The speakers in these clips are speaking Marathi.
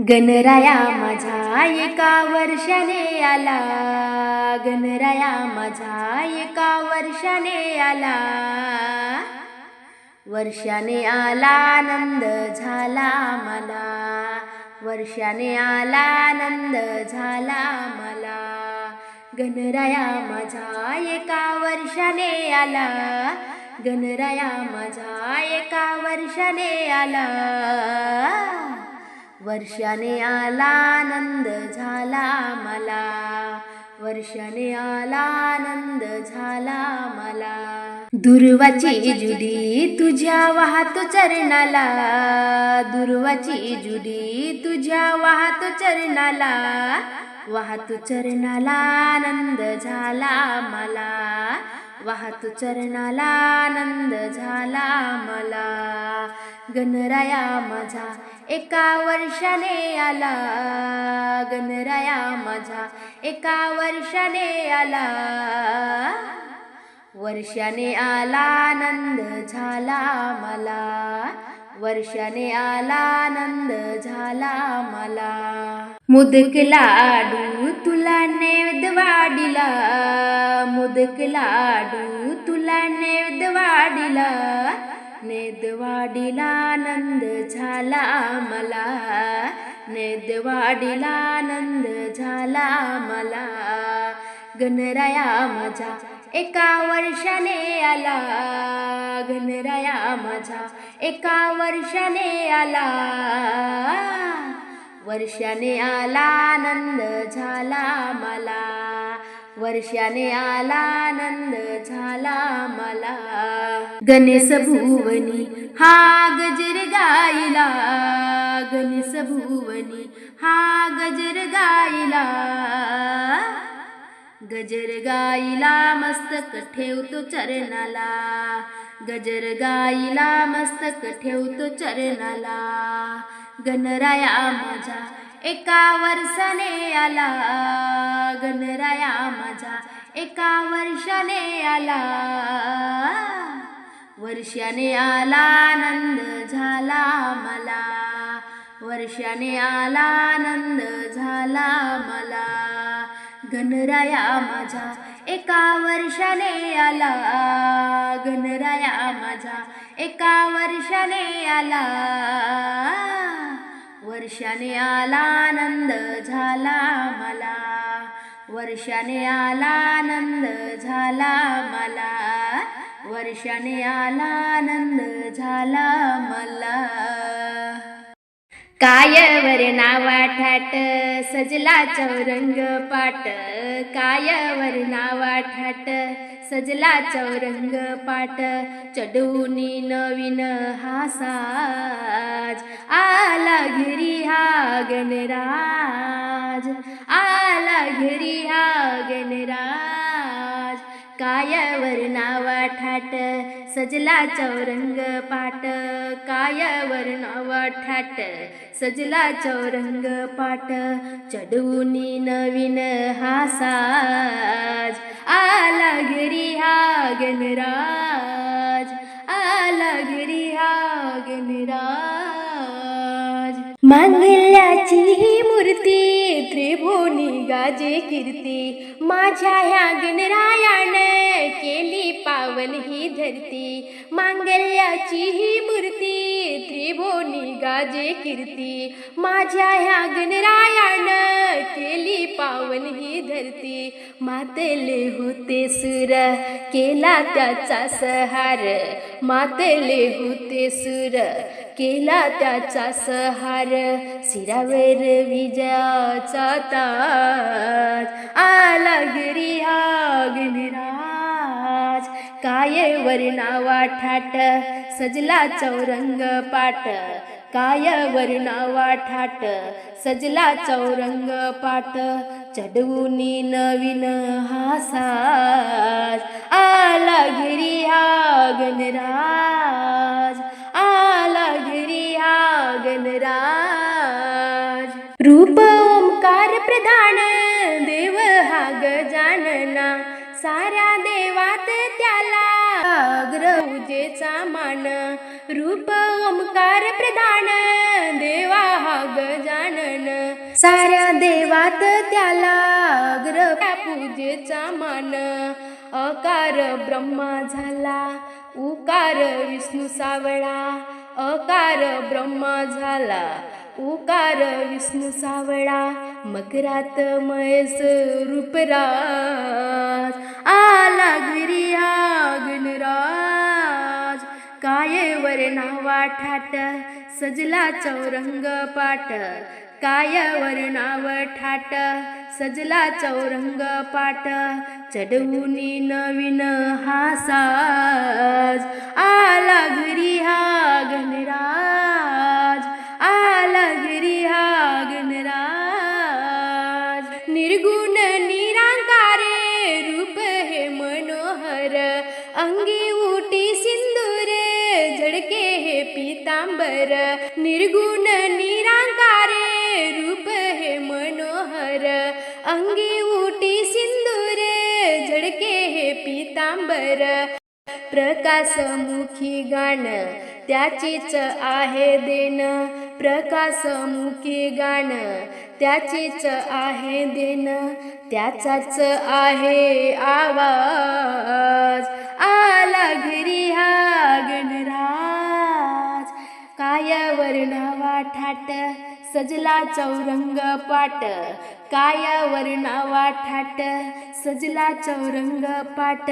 गणराया माझा एका वर्षाने आला. गणराया माझा एका वर्षाने आला. वर्षाने आला आनंद झाला मला. वर्षाने आला आनंद झाला मला. गणराया माझा एका वर्षाने आला. गणराया माझा एका वर्षाने आला. वर्षाने आला आनंद झाला मला. वर्षाने आला आनंद झाला मला. दुर्वाची जुडी तुझ्या वाहतो चरणाला. दुर्वाची जुडी तुझ्या वाहतो चरणाला. वाहतो चरणाला आनंद झाला मला. वाहतो चरणाला आनंद झाला मला. गणराया माझा एका वर्षाने आला गणराया माझा. एका वर्षाने आला. वर्षाने आला आनंद झाला मला. वर्षाने आला आनंद झाला मला. मुदक लाडू तुला नैवेद्य वाढिला. मुदक लाडू तुला नैवेद्य वाढिला. नेदवाडीला वाढीला आनंद झाला मला. नेदवाडीला वाढीला आनंद झाला मला. गणराया माझा एका वर्षाने आला. गणराया माझा एका वर्षाने आला. वर्षाने आला आनंद झाला मला. वर्षाने आला आनंद झाला मला. गणेश भुवनी हा गजर गायला. गणेश भुवनी हा गजर गायला. गजर गायला मस्तक ठेवतो चरणाला. गजर गायला मस्तक ठेवतो चरणाला. गणराया माझा एका वर्षाने आला गणराया माझा. एका वर्षाने आला. वर्षाने आला आनंद झाला मला. वर्षाने आला आनंद झाला मला. गणराया माझा. एका वर्षाने आला गणराया माझा. एका वर्षाने आला. वर्षाने आला आनंद झाला मला. वर्षाने आला आनंद झाला मला. वर्षाने आला आनंद झाला मला. कायवर नावा ठाट सजला चौरंग पाट. कायवर नावा ठाट सजला चौरंग पाट. चढूनी नवीन हा साज. घरी हा गणराज आला घरी हा गणराज कायावर नावा ठाट सजला चौरंग पाट. कायावर नावा ठाट सजला चौरंग पाट. चढवूनी नवीन हा साज. आला घरी हा गणराज आला घरी हा गणराज मांगल्याची ही मूर्ती त्रिभुवनी गाजे कीर्ती. माझ्या ह्या गणरायाने केली पावन ही धरती. मांगल्याची ही मूर्ती त्रिभुवनी गाजे कीर्ती. माझ्या ह्या गणरायानं केली पावन ही धरती. मातेले होते सुर केला त्याचा सहार. मातेले होते सुर केला त्याचा सहार. सिरावर विजयाचा ताज. आला गिरी हा गणराज काय नावा ठाट सजला चौरंग पाट. काय नावा ठाट सजला चौरंग पाट. चढवूनी नवीन हासाज आला गिरी हा गणराज आला गिरी हा गणराज रूप अग्रउजेचा मान रूप ओंकार प्रधान देवा हा गजानन. साऱ्या देवात त्याला अग्र पूजेचा मान. अकार ब्रह्मा झाला उकार विष्णू सावळा. अकार ब्रह्मा झाला उकार विष्णू सावळा. मकरात महेश रूपरा काय ठाट सजला चौरंग पाट काय वर्णाव ठाट सजला चौरंग पाट चढवुनी नवीन हा साज आला घरी हा गणराज. आला घरी हा गणराज. निर्गुण निराकारे रूप हे मनोहर. अंगी उटी पितांबर निर्गुण निराकारे रूप हे मनोहर. अंगी उटी सिंदूर झडके हे पितांबर. प्रकाशमुखी गाण त्याचीच आहे देण. प्रकाशमुखी गाण त्याचीच आहे देण. त्याचाच आहे आवाज. आला घरी हा ठाट सजला चौरंग पाट. काय वर्णावा ठाट सजला चौरंग पाट.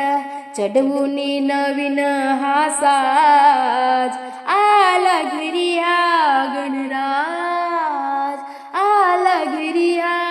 चढवुनी नवीन हासाज आला घरी हा गणराज. आला घरी हा